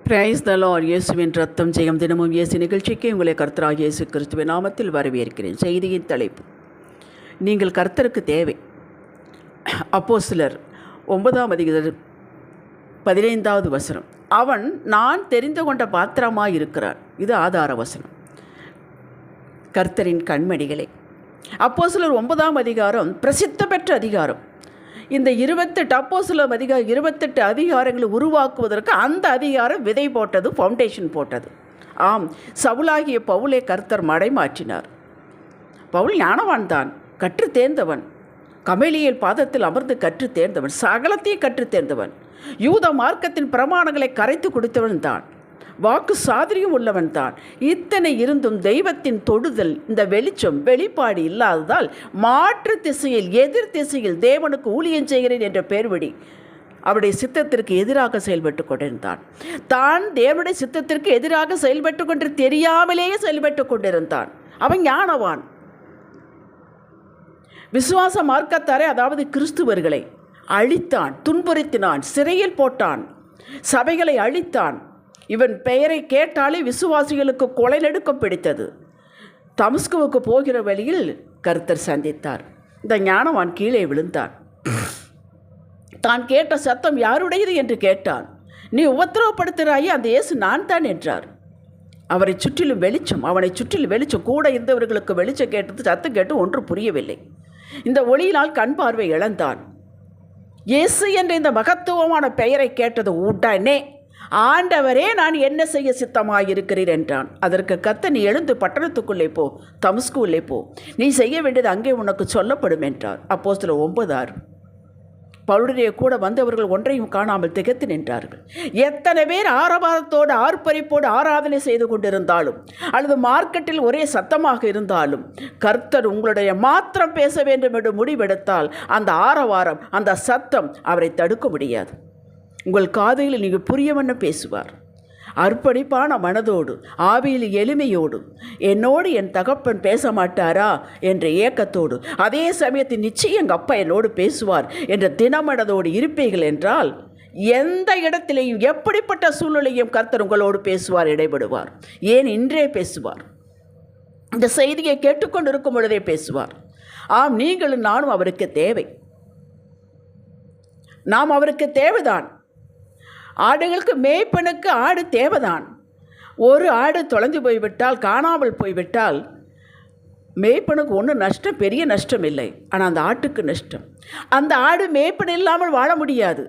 Praise the இயேசுவின் ரத்தம் ஜெயம் தினமும் இயேசு நிகழ்ச்சிக்கு உங்களை கர்த்தராக இயேசு கிறிஸ்துவின் நாமத்தில் வரவேற்கிறேன். செய்தியின் தலைப்பு நீங்கள் கர்த்தருக்கு தேவை. அப்போ சிலர் ஒன்பதாம் அதிகார பதினைந்தாவது வசனம். அவன் நான் தெரிந்து கொண்ட பாத்திரமாக இருக்கிறான் இது ஆதார வசனம். கர்த்தரின் கண்மணிகளை. அப்போ சிலர் ஒன்பதாம் அதிகாரம் பிரசித்த பெற்ற அதிகாரம். இந்த இருபத்தெட்டு அப்போசிலம் சில அதிகாரம் இருபத்தெட்டு அதிகாரங்களை உருவாக்குவதற்கு அந்த அதிகாரம் விதை போட்டது ஃபவுண்டேஷன் போட்டது. ஆம் சவுலாகிய பவுலே கர்த்தர் மடை மாற்றினார் பவுல் ஞானவான் தான் கற்று தேர்ந்தவன். கமேலியல் பாதத்தில் அமர்ந்து கற்று தேர்ந்தவன் சகலத்தையும் கற்று தேர்ந்தவன். யூத மார்க்கத்தின் பிரமாணங்களை கரைத்து கொடுத்தவன் தான். வாக்கு சாதிரியும் உள்ளவன் தான். இத்தனை இருந்தும் தெய்வத்தின் தொடுதல் இந்த வெளிச்சம் வெளிப்பாடு இல்லாததால் மாற்று திசையில் எதிர் திசையில் தேவனுக்கு ஊழியம் செய்கிறேன் என்ற பேர்வடி அவருடைய சித்தத்திற்கு எதிராக செயல்பட்டு கொண்டிருந்தான். தான் தேவனுடைய சித்தத்திற்கு எதிராக செயல்பட்டு கொண்டு தெரியாமலேயே செயல்பட்டு கொண்டிருந்தான். அவன் ஞானவான். விசுவாச மார்க்கத்தாரே அதாவது கிறிஸ்துவர்களை அழித்தான் துன்புறுத்தினான் சிறையில் போட்டான் சபைகளை அழித்தான் இவன் பெயரை கேட்டாலே விசுவாசிகளுக்கு கொலை நடுக்கம் பிடித்தது. தமஸ்குவுக்கு போகிற வழியில் கருத்தர் சந்தித்தார். இந்த ஞானவான் கீழே விழுந்தான். தான் கேட்ட சத்தம் யாருடையது என்று கேட்டான். நீ உபத்திரவப்படுத்துகிறாயே அந்த இயேசு நான் தான் என்றார். அவரை சுற்றிலும் வெளிச்சம் அவனை சுற்றிலும் வெளிச்சம் கூட இருந்தவர்களுக்கு வெளிச்சம் கேட்டது சத்தம் கேட்டு ஒன்று புரியவில்லை. இந்த ஒளியினால் கண் பார்வை இழந்தான். இயேசு என்ற இந்த மகத்துவமான பெயரை கேட்டது உடனே ஆண்டவரே நான் என்ன செய்ய சித்தமாயிருக்கிறீர் என்றான். அதற்கு கத்த நீ எழுந்து பட்டணத்துக்குள்ளே போ தமஸ்குள்ளே போ. நீ செய்ய வேண்டியது அங்கே உனக்கு சொல்லப்படும் என்றார். அப்போ சில ஒன்பது ஆறு பவுலுடைய கூட வந்தவர்கள் ஒன்றையும் காணாமல் திகைத்து நின்றார்கள். எத்தனை பேர் ஆரவாரத்தோடு ஆர்ப்பரிப்போடு ஆராதனை செய்து கொண்டிருந்தாலும் அல்லது மார்க்கெட்டில் ஒரே சத்தமாக இருந்தாலும் கர்த்தர் உங்களுடைய மாத்திரம் பேச வேண்டும் என்று முடிவெடுத்தால் அந்த ஆரவாரம் அந்த சத்தம் அவரை தடுக்க முடியாது. உங்கள் காதையில் நீங்கள் புரியவண்ண பேசுவார். அர்ப்பணிப்பான மனதோடு ஆவியில் எளிமையோடு என்னோடு என் தகப்பன் பேச மாட்டாரா என்ற ஏக்கத்தோடு அதே சமயத்தில் நிச்சயம் எங்கள் அப்பா என்னோடு பேசுவார் என்ற தினமனதோடு இருப்பீர்கள் என்றால் எந்த இடத்திலையும் எப்படிப்பட்ட சூழ்நிலையும் கர்த்தர் உங்களோடு பேசுவார் இடைபடுவார். ஏன் இன்றே பேசுவார்? இந்த செய்தியை கேட்டுக்கொண்டிருக்கும் பொழுதே பேசுவார். ஆம் நீங்களும் நானும் அவருக்கு தேவை. நாம் அவருக்கு தேவைதான். ஆடுகளுக்கு மேய்ப்பனுக்கு ஆடு தேவைதான். ஒரு ஆடு தொலைஞ்சு போய்விட்டால் காணாமல் போய்விட்டால் மேய்ப்பனுக்கு ஒன்றும் நஷ்டம் பெரிய நஷ்டம் இல்லை. ஆனால் அந்த ஆட்டுக்கு நஷ்டம். அந்த ஆடு மேய்ப்பன் இல்லாமல் வாழ முடியாது.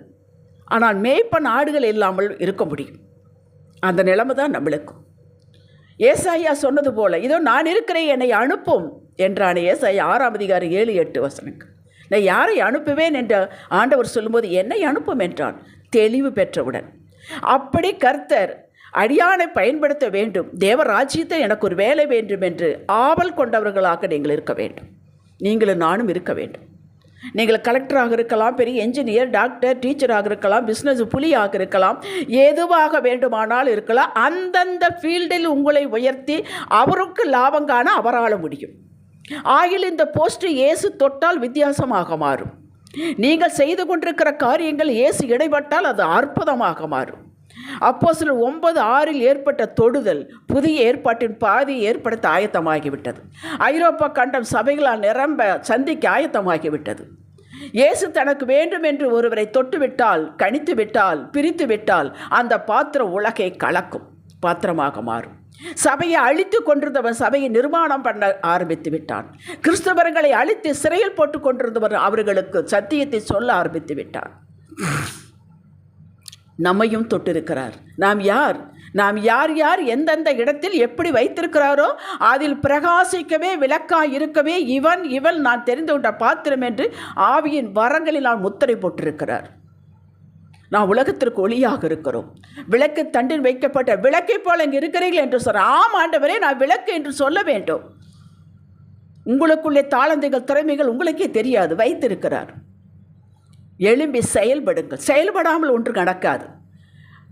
ஆனால் மேய்ப்பன் ஆடுகள் இல்லாமல் இருக்க முடியும். அந்த நிலைமை தான் நம்மளுக்கும் ஏசாயா சொன்னது போல இதோ நான் இருக்கிறேன் என்னை அனுப்பும் என்றான ஏசாயா ஆறாம் அதிகாரி ஏழு எட்டு வசனங்கள். நான் யாரை அனுப்புவேன்? என்ற ஆண்டவர் சொல்லும்போது என்னை அனுப்பும் என்றான். தெளிவு பெற்றவுடன். அப்படி கர்த்தர் அடியானை பயன்படுத்த வேண்டும். தேவராஜ்யத்தை எனக்கு ஒரு வேலை வேண்டும் என்று ஆவல் கொண்டவர்களாக நீங்கள் இருக்க வேண்டும். நீங்களும் நானும் இருக்க வேண்டும். நீங்கள் கலெக்டராக இருக்கலாம் பெரிய என்ஜினியர் டாக்டர் டீச்சராக இருக்கலாம் பிஸ்னஸ் புலியாக இருக்கலாம் எதுவாக வேண்டுமானால் இருக்கலாம். அந்தந்த ஃபீல்டில் உங்களை உயர்த்தி அவருக்கு லாபம் காண அவரால் முடியும். ஆகில் இந்த போஸ்ட் இயேசு தொட்டால் வித்தியாசமாக மாறும். நீங்கள் செய்து கொண்டிருக்கிற காரியங்கள் இயேசு இடைப்பட்டால் அது அற்புதமாக மாறும். அப்போ சில ஒன்பது ஆறில் ஏற்பட்ட தொடுதல் புதிய ஏற்பாட்டின் பாதி ஏற்படுத்த ஆயத்தமாகிவிட்டது. ஐரோப்பா கண்டம் சபைகளால் நிரம்ப சந்திக்க ஆயத்தமாகிவிட்டது. இயேசு தனக்கு வேண்டும் என்று ஒருவரை தொட்டுவிட்டால் கணித்து விட்டால் பிரித்து விட்டால் அந்த பாத்திரம் உலகை கலக்கும் பாத்திரமாக மாறும். சபையை அழித்து கொண்டிருந்தவன் சபையை நிர்மாணம் பண்ண ஆரம்பித்து விட்டான். கிறிஸ்தவர்களை அழித்து சிறையில் போட்டு கொண்டிருந்தவர் அவர்களுக்கு சத்தியத்தை சொல்ல ஆரம்பித்து விட்டான் நம்மையும் தொட்டிருக்கிறார். நாம் யார்? நாம் யார் யார் எந்தெந்த இடத்தில் எப்படி வைத்திருக்கிறாரோ அதில் பிரகாசிக்கவே விளக்காய் இருக்கவே இவன் இவள் நான் தெரிந்து கொண்ட பாத்திரம் என்று ஆவியின் வரங்களில் நான் முத்திரை போட்டிருக்கிறார். நான் உலகத்திற்கு ஒளியாக இருக்கிறோம். விளக்கு தண்டில் வைக்கப்பட்ட விளக்கை போல இங்கே இருக்கிறீர்கள் என்று சொல்ற ஆம் ஆண்டவரே நான் விளக்கு என்று சொல்ல வேண்டும். உங்களுக்குள்ளே தாளந்தைகள் திறமைகள் உங்களுக்கே தெரியாது வைத்திருக்கிறார். எழும்பி செயல்படுங்கள். செயல்படாமல் ஒன்று நடக்காது.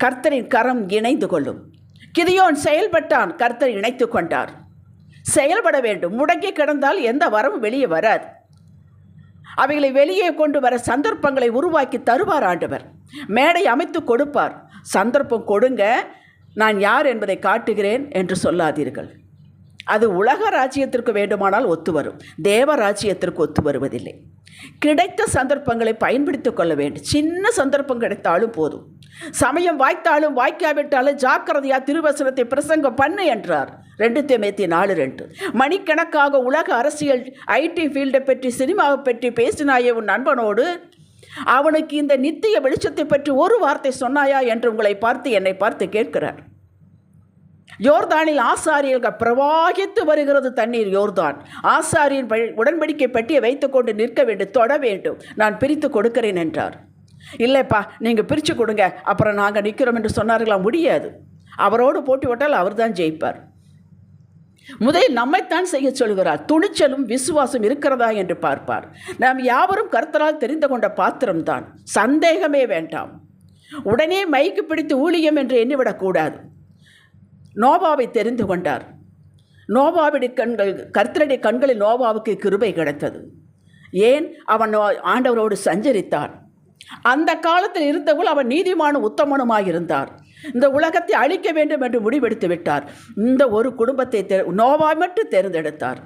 கர்த்தரின் கரம் இணைந்து கொள்ளும். கிதியோன் செயல்பட்டான் கர்த்தர் இணைத்து கொண்டார். செயல்பட வேண்டும். முடங்கி கிடந்தால் எந்த வரமும் வெளியே வராது. அவைகளை வெளியே கொண்டு வர சந்தர்ப்பங்களை உருவாக்கி தருவார் ஆண்டவர். மேடை அமைத்து கொடுப்பார். சந்தர்ப்பம் கொடுங்க நான் யார் என்பதை காட்டுகிறேன் என்று சொல்லாதீர்கள். அது உலக ராஜ்யத்திற்கு வேண்டுமானால் ஒத்து வரும். தேவ ராஜ்யத்திற்கு ஒத்து வருவதில்லை. கிடைத்த சந்தர்ப்பங்களை பயன்படுத்திக் கொள்ள வேண்டும். சின்ன சந்தர்ப்பம் கிடைத்தாலும் போதும். சமயம் வாய்த்தாலும் வாய்க்காவிட்டாலும் ஜாக்கிரதையா திருவசனத்தை பிரசங்கம் பண்ணு என்றார். ரெண்டு தேமேத்தி நாலு ரெண்டு. மணிக்கணக்காக உலக அரசியல் ஐடி ஃபீல்டை பற்றி சினிமாவை பற்றி பேசினாயே உன் நண்பனோடு அவனுக்கு இந்த நித்திய வெளிச்சத்தை பற்றி ஒரு வார்த்தை சொன்னாயா என்று உங்களை பார்த்து என்னை பார்த்து கேட்கிறார். யோர்தானில் ஆசாரியர்கள் பிரவாகித்து வருகிறது தண்ணீர் யோர்தான். ஆசாரியின் ப- உடன்படிக்கை பட்டியை வைத்துக்கொண்டு நிற்க வேண்டும் தொட வேண்டும். நான் பிரித்து கொடுக்கிறேன் என்றார். இல்லைப்பா நீங்கள் பிரித்து கொடுங்க. அப்புறம் நாங்கள் நிற்கிறோம் என்று சொன்னார்களா? முடியாது. அவரோடு போட்டி விட்டால் அவர்தான் ஜெயிப்பார். முதலில் நம்மைத்தான் செய்ய சொல்கிறார். துணிச்சலும் விசுவாசம் இருக்கிறதா என்று பார்ப்பார். நாம் யாவரும் கர்த்தரால் தெரிந்து கொண்ட பாத்திரம்தான். சந்தேகமே வேண்டாம். உடனே மைக்கு பிடித்து ஊழியம் என்று எண்ணிவிடக்கூடாது. நோவாவை தெரிந்து கொண்டார். நோவாவுடைய கண்கள் கர்த்தருடைய கண்களில் நோவாவுக்கு கிருபை கிடைத்தது. ஏன்? அவன் ஆண்டவரோடு சஞ்சரித்தான் அந்த காலத்தில் இருந்தவள் அவன் நீதிமான உத்தமனுமாயிருந்தார். இந்த உலகத்தை அழிக்க வேண்டும் என்று முடிவெடுத்து விட்டார். இந்த ஒரு குடும்பத்தை தெ நோவா மட்டும் தேர்ந்தெடுத்தார்.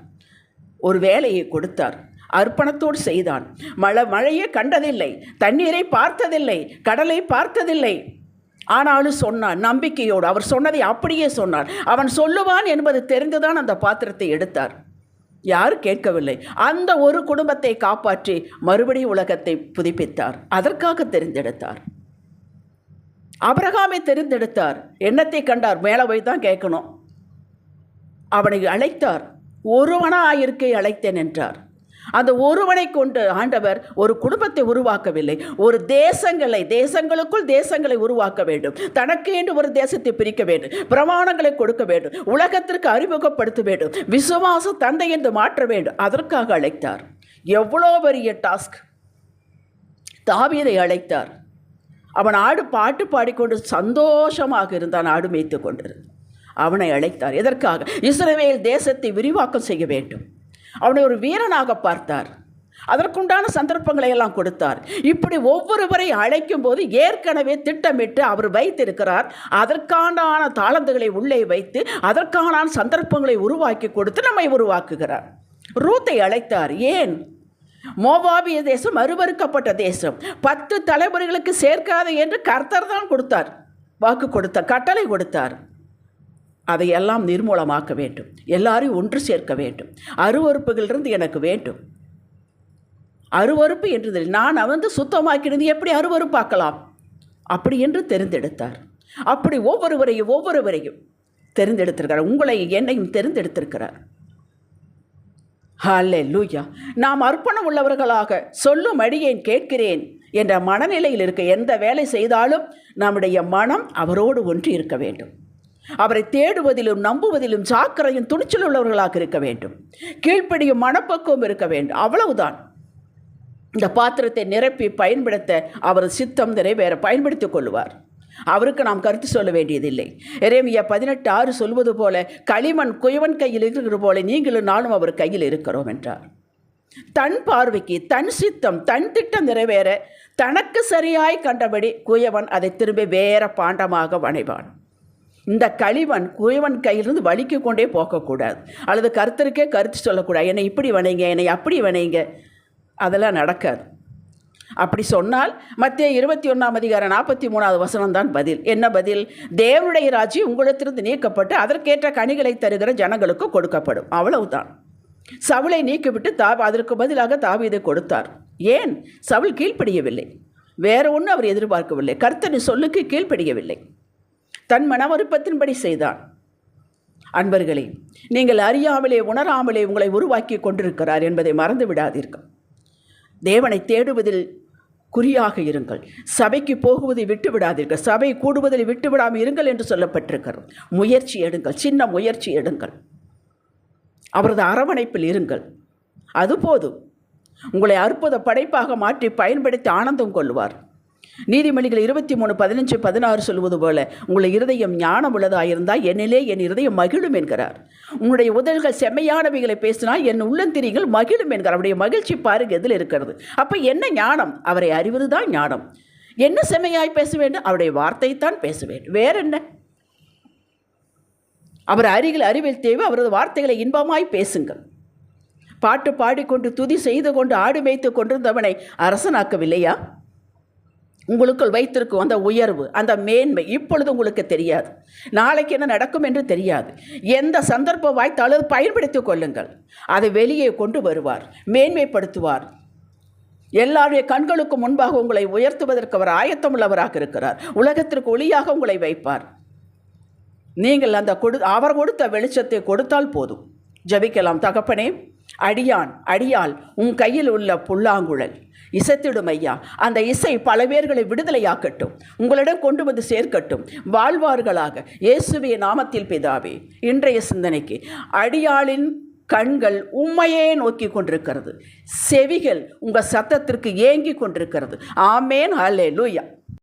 ஒரு வேலையை கொடுத்தார். அர்ப்பணத்தோடு செய்தான். மழை மழையே கண்டதில்லை. தண்ணீரை பார்த்ததில்லை. கடலை பார்த்ததில்லை. ஆனாலும் சொன்னான் நம்பிக்கையோடு. அவர் சொன்னதை அப்படியே சொன்னார். அவன் சொல்லுவான் என்பது தெரிந்துதான் அந்த பாத்திரத்தை எடுத்தார். யாரும் கேட்கவில்லை. அந்த ஒரு குடும்பத்தை காப்பாற்றி மறுபடியும் உலகத்தை புதுப்பித்தார். அதற்காக தெரிந்தெடுத்தார். அபிரகாமை தெரிந்தெடுத்தார். எண்ணத்தை கண்டார். மேலே போய் தான் கேட்கணும். அவனை அழைத்தார். ஒருவனாயிருக்கை அழைத்தேன் என்றார். அந்த ஒருவனை கொண்டு ஆண்டவர் ஒரு குடும்பத்தை உருவாக்கவில்லை. ஒரு தேசங்களை தேசங்களுக்குள் தேசங்களை உருவாக்க வேண்டும். தனக்கு என்று ஒரு தேசத்தை பிரிக்க வேண்டும். பிரமாணங்களை கொடுக்க வேண்டும். உலகத்திற்கு அறிமுகப்படுத்த வேண்டும். விசுவாச தந்தை என்று மாற்ற வேண்டும். அதற்காக அழைத்தார். எவ்வளோ பெரிய டாஸ்க். தாவீதை அழைத்தார். அவன் ஆடு பாட்டு பாடிக்கொண்டு சந்தோஷமாக இருந்தான் ஆடு மேய்த்து கொண்டிருந்தான். அவனை அழைத்தார். எதற்காக? இஸ்ரவேல் தேசத்தை விரிவாக்கம் செய்ய வேண்டும். அவனை ஒரு வீரனாக பார்த்தார். அதற்குண்டான சந்தர்ப்பங்களை எல்லாம் கொடுத்தார். இப்படி ஒவ்வொருவரை அழைக்கும் போது ஏற்கனவே திட்டமிட்டு அவர் வைத்திருக்கிறார். அதற்கான தாளந்துகளை உள்ளே வைத்து அதற்கான சந்தர்ப்பங்களை உருவாக்கி கொடுத்து நம்மை உருவாக்குகிறார். ரூத்தை அழைத்தார். ஏன்? மோவாபிய தேசம் அருவருக்கப்பட்ட தேசம். பத்து தலைமுறைகளுக்கு சேர்க்காது என்று கர்த்தர் தான் கொடுத்தார். வாக்கு கொடுத்தார் கட்டளை கொடுத்தார். அதையெல்லாம் நிர்மூலமாக்க வேண்டும். எல்லாரையும் ஒன்று சேர்க்க வேண்டும். அருவறுப்புகளிலிருந்து எனக்கு வேண்டும். அருவறுப்பு என்று நான் வந்து சுத்தமாக்கினது எப்படி அருவறுப்பாக்கலாம் அப்படி என்று தெரிந்தெடுத்தார். அப்படி ஒவ்வொருவரையும் ஒவ்வொருவரையும் தெரிந்தெடுத்திருக்கிறார். உங்களை என்னையும் தெரிந்தெடுத்திருக்கிறார். ஹல்லே லூயா நாம் அர்ப்பணம் உள்ளவர்களாக சொல்லும் அடியேன் கேட்கிறேன் என்ற மனநிலையில் இருக்க எந்த வேலை செய்தாலும் நம்முடைய மனம் அவரோடு ஒன்று இருக்க வேண்டும். அவரை தேடுவதிலும் நம்புவதிலும் சாக்கரையும் துணிச்சல் உள்ளவர்களாக இருக்க வேண்டும். கீழ்ப்படியும் மனப்பக்குவம் இருக்க வேண்டும். அவ்வளவுதான். இந்த பாத்திரத்தை நிரப்பி பயன்படுத்த அவர் சித்தம் நிறைவேற பயன்படுத்திக் கொள்வார் அவருக்கு நாம் கருத்து சொல்ல வேண்டியதில்லை. எரேமியா பதினெட்டு ஆறு சொல்வது போல களிமண் குயவன் கையில் இருக்கிற போல நீங்களும் நானும் அவர் கையில் இருக்கிறோம் என்றார். தன் பார்வைக்கு தன் சித்தம் தன் திட்டம் நிறைவேற தனக்கு சரியாய் கண்டபடி குயவன் அதை திரும்பி வேற பாண்டமாக வணைவான். இந்த களிவன் குயவன் கையிலிருந்து வலிக்கு கொண்டே போகக்கூடாது அல்லது கருத்தருக்கே கருத்து சொல்லக்கூடாது. என்னை இப்படி வணைங்க என்னை அப்படி வணைங்க. அதெல்லாம் நடக்காது. அப்படி சொன்னால் மத்திய இருபத்தி ஒன்றாம் அதிகாரம் நாற்பத்தி மூணாவது வசனம் தான் பதில். என்ன பதில்? தேவனுடைய ராஜ்ஜி உங்களிடத்திலிருந்து நீக்கப்பட்டு அதற்கேற்ற கனிகளை தருகிற ஜனங்களுக்கு கொடுக்கப்படும். அவ்வளவுதான். சவுளை நீக்கிவிட்டு தா அதற்கு பதிலாக தாவீதை கொடுத்தார். ஏன்? சவுள் கீழ்ப்படியவில்லை. வேற ஒன்றும் அவர் எதிர்பார்க்கவில்லை. கர்த்தனின் சொல்லுக்கு கீழ்ப்படியவில்லை. தன் மன விருப்பத்தின்படி செய்தான். அன்பர்களே நீங்கள் அறியாமலே உணராமலே உங்களை உருவாக்கி கொண்டிருக்கிறார் என்பதை மறந்து விடாதீர்கள் தேவனை தேடுவதில் குறியாக இருங்கள். சபைக்கு போகுவதை விட்டு விடாதீர்கள் சபை கூடுவதில் விட்டு விடாமல் இருங்கள் என்று சொல்லப்பட்டிருக்கிறது. முயற்சி எடுங்கள். சின்ன முயற்சி எடுங்கள். அவரது அரவணைப்பில் இருங்கள். அது போதும். உங்களை அற்புத படைப்பாக மாற்றி பயன்படுத்தி ஆனந்தம் கொள்வார். நீதிமொழிகள் இருபத்தி மூணு பதினஞ்சு பதினாறு சொல்வது போல உங்களை இருதயம் ஞானம் உள்ளதாயிருந்தால் என்னிலே என் இருதயம் மகிழும் என்கிறார். உன்னுடைய உதல்கள் செம்மையானவைகளை பேசினால் என் உள்ளந்திரிகள் மகிழும் என்கிறார். அவருடைய மகிழ்ச்சி பாருங்க எதில் இருக்கிறது. அப்போ என்ன ஞானம்? அவரை அறிவது தான் ஞானம். என்ன செம்மையாய் பேச வேண்டும்? அவருடைய வார்த்தைத்தான் பேச வேண்டும். வேற என்ன அவர் அருகில் அறிவில் தேவை அவரது வார்த்தைகளை இன்பமாய் பேசுங்கள். பாட்டு பாடிக்கொண்டு துதி செய்து கொண்டு ஆடு மேய்த்து கொண்டிருந்தவனை அரசனாக்கவில்லையா? உங்களுக்குள் வைத்திருக்கும் அந்த உயர்வு அந்த மேன்மை இப்பொழுது உங்களுக்கு தெரியாது. நாளைக்கு என்ன நடக்கும் என்று தெரியாது. எந்த சந்தர்ப்பம் வாய்த்தாலும் பயன்படுத்திக் கொள்ளுங்கள். அதை வெளியே கொண்டு வருவார் மேன்மைப்படுத்துவார். எல்லாருடைய கண்களுக்கு முன்பாக உங்களை உயர்த்துவதற்கு அவர் ஆயத்தமுள்ளவராக இருக்கிறார். உலகத்திற்கு ஒளியாக உங்களை வைப்பார். நீங்கள் அந்த கொடு அவர் கொடுத்த வெளிச்சத்தை கொடுத்தால் போதும். ஜபிக்கலாம் தகப்பனே. அடியான் அடியால் உன் கையில் உள்ள புல்லாங்குழல். இசைத்திடும் ஐயா. அந்த இசை பல பேர்களை விடுதலையாக்கட்டும். உங்களிடம் கொண்டு வந்து சேர்க்கட்டும். வாழ்வார்களாக. இயேசுவிய நாமத்தில் பிதாவே இன்றைய சிந்தனைக்கு அடியாளின் கண்கள் உண்மையே நோக்கி கொண்டிருக்கிறது. செவிகள் உங்கள் சத்தத்திற்கு ஏங்கி கொண்டிருக்கிறது. ஆமேன். ஹலே லூயா